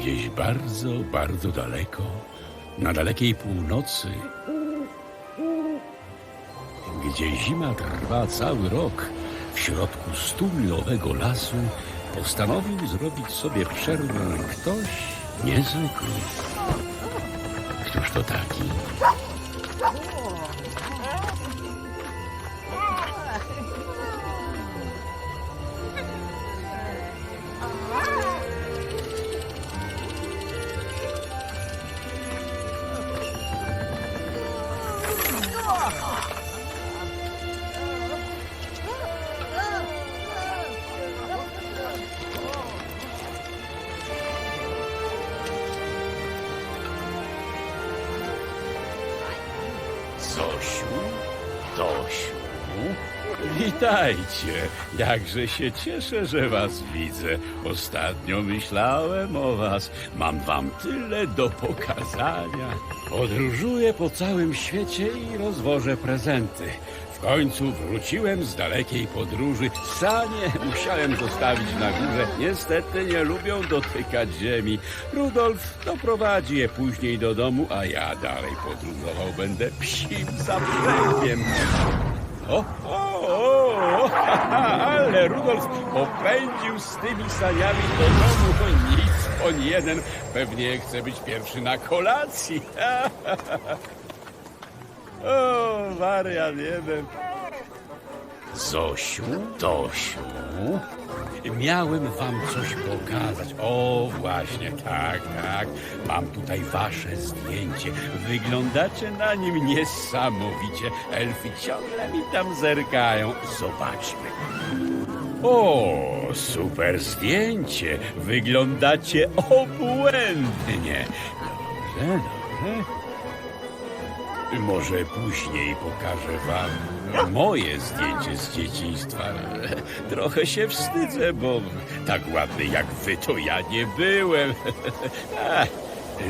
Gdzieś bardzo, bardzo daleko, na dalekiej północy, gdzie zima trwa cały rok, w środku stumilowego lasu postanowił zrobić sobie przerwę ktoś niezwykły. Któż to taki? Zosiu, Dosiu. Witajcie. Jakże się cieszę, że was widzę. Ostatnio myślałem o was. Mam wam tyle do pokazania. Podróżuję po całym świecie i rozwożę prezenty. W końcu wróciłem z dalekiej podróży. Sanie musiałem zostawić na górze. Niestety nie lubią dotykać ziemi. Rudolf doprowadzi je później do domu, a ja dalej podróżował będę psim zaprzęgiem. O, o, o, ale Rudolf popędził z tymi saniami do domu. O, Nic, on jeden pewnie chce być pierwszy na kolacji. O, wariat jeden. Zosiu, Dosiu, miałem wam coś pokazać. O, właśnie, tak, tak. Mam tutaj wasze zdjęcie. Wyglądacie na nim niesamowicie. Elfy ciągle mi tam zerkają. Zobaczmy. O, super zdjęcie. Wyglądacie obłędnie. Dobrze, dobrze. Może później pokażę wam moje zdjęcie z dzieciństwa. Trochę się wstydzę, bo tak ładny jak wy to ja nie byłem.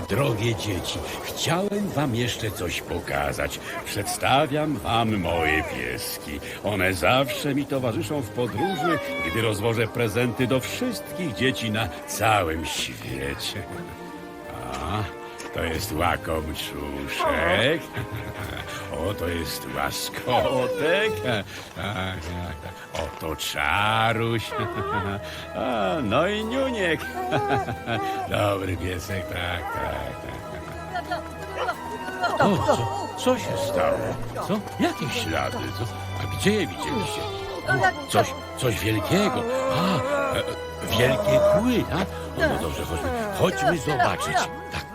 Drogie dzieci, chciałem wam jeszcze coś pokazać. Przedstawiam wam moje pieski. One zawsze mi towarzyszą w podróży, gdy rozwożę prezenty do wszystkich dzieci na całym świecie. A, to jest łakomczuszek. O, to jest łaskotek. Oto czaruś. No i niuniek. Dobry piesek, tak, tak, tak. O, co, co się stało? Co? Jakie ślady? Co? A gdzie je widzieliście? Coś, coś wielkiego. A, e, wielkie kły, tak? No, no dobrze, chodźmy, chodźmy zobaczyć. Tak.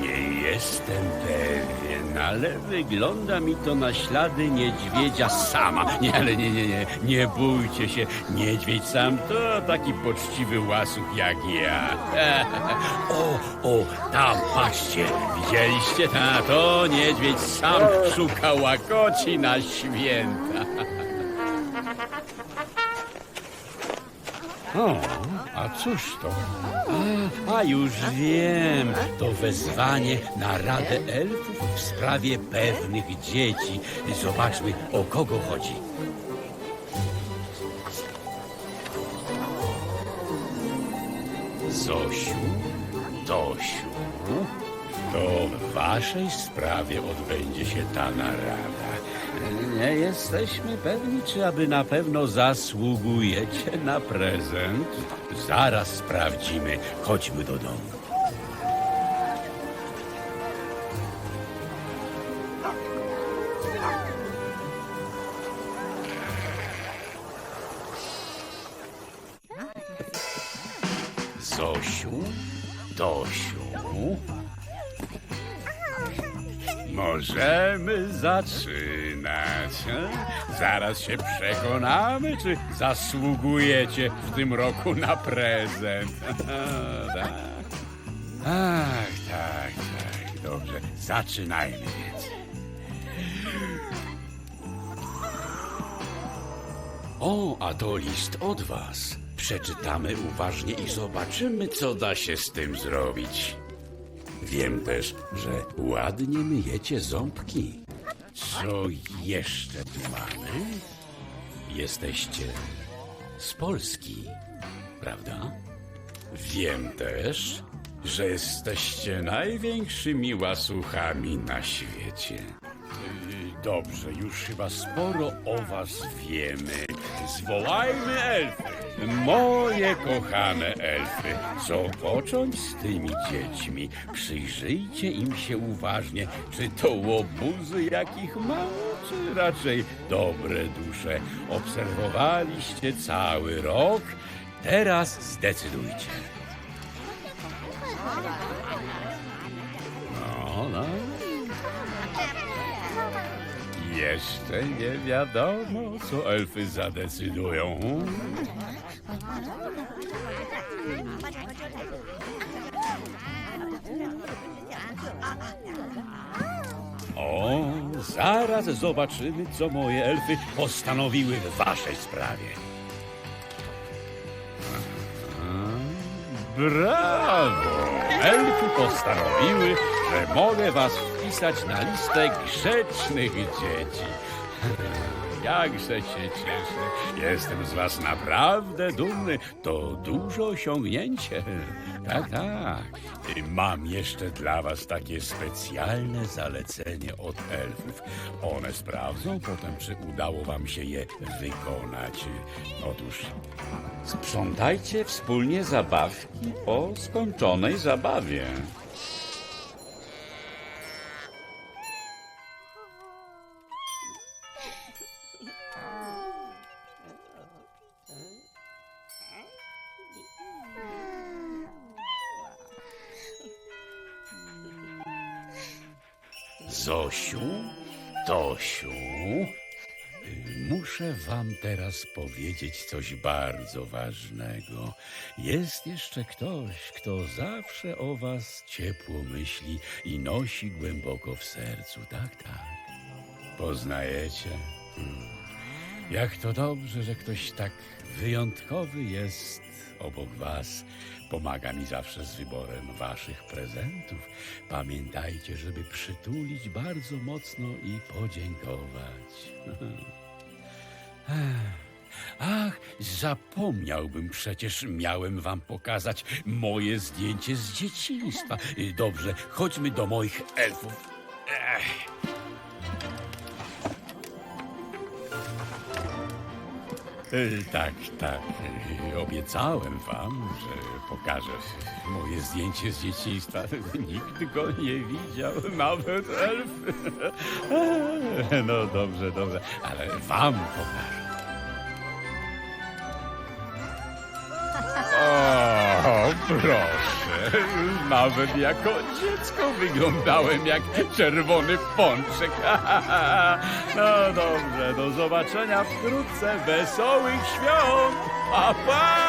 Nie jestem pewien, ale wygląda mi to na ślady niedźwiedzia sama. Nie, ale nie, nie, nie, nie bójcie się. Niedźwiedź sam to taki poczciwy łasuch jak ja. O, o, tam, patrzcie, widzieliście? Ta, to niedźwiedź sam szuka łakoci na święta. O, a cóż to? A, a już wiem, to wezwanie na Radę Elfów w sprawie pewnych dzieci. Zobaczmy, o kogo chodzi. Zosiu, Dosiu, to w waszej sprawie odbędzie się ta narada. Nie jesteśmy pewni, czy aby na pewno zasługujecie na prezent. Zaraz sprawdzimy. Chodźmy do domu. Zosiu, Dosiu. Możemy Zaraz się przekonamy, czy zasługujecie w tym roku na prezent. tak. Ach, tak, tak. Dobrze, zaczynajmy więc. O, a to list od was. Przeczytamy uważnie i zobaczymy, co da się z tym zrobić. Wiem też, że ładnie myjecie ząbki. Co jeszcze tu mamy? Jesteście z Polski. prawda? Wiem też, że jesteście największymi łasuchami na świecie. Dobrze, już chyba sporo o was wiemy. Zwołajmy elfy. Moje kochane elfy, co począć z tymi dziećmi? Przyjrzyjcie im się uważnie, czy to łobuzy, jakich mało, czy raczej dobre dusze. Obserwowaliście cały rok, teraz zdecydujcie. Jeszcze nie wiadomo, co elfy zadecydują. O, zaraz zobaczymy, co moje elfy postanowiły w waszej sprawie. Brawo! Elfy postanowiły, że mogę was wpisać na listę grzecznych dzieci. Jakże się cieszę. Jestem z was naprawdę dumny. To duże osiągnięcie. Tak, tak. Mam jeszcze dla was takie specjalne zalecenie od elfów. One sprawdzą potem, czy udało wam się je wykonać. Otóż sprzątajcie wspólnie zabawki po skończonej zabawie. Zosiu, Tosiu, muszę wam teraz powiedzieć coś bardzo ważnego. Jest jeszcze ktoś, kto zawsze o was ciepło myśli i nosi głęboko w sercu, tak, tak. Poznajecie? Hmm. Jak to dobrze, że ktoś tak wyjątkowy jest obok was. Pomaga mi zawsze z wyborem waszych prezentów. Pamiętajcie, żeby przytulić bardzo mocno i podziękować. Ach, zapomniałbym przecież, miałem wam pokazać moje zdjęcie z dzieciństwa. Dobrze, chodźmy do moich elfów. Ech. Tak, tak. E, Obiecałem wam, że pokażę moje zdjęcie z dzieciństwa. Nikt go nie widział, nawet elf. No dobrze, dobrze, ale wam pokażę. Proszę. Nawet jako dziecko wyglądałem jak czerwony pączek. No dobrze, do zobaczenia wkrótce. Wesołych świąt. Pa, pa!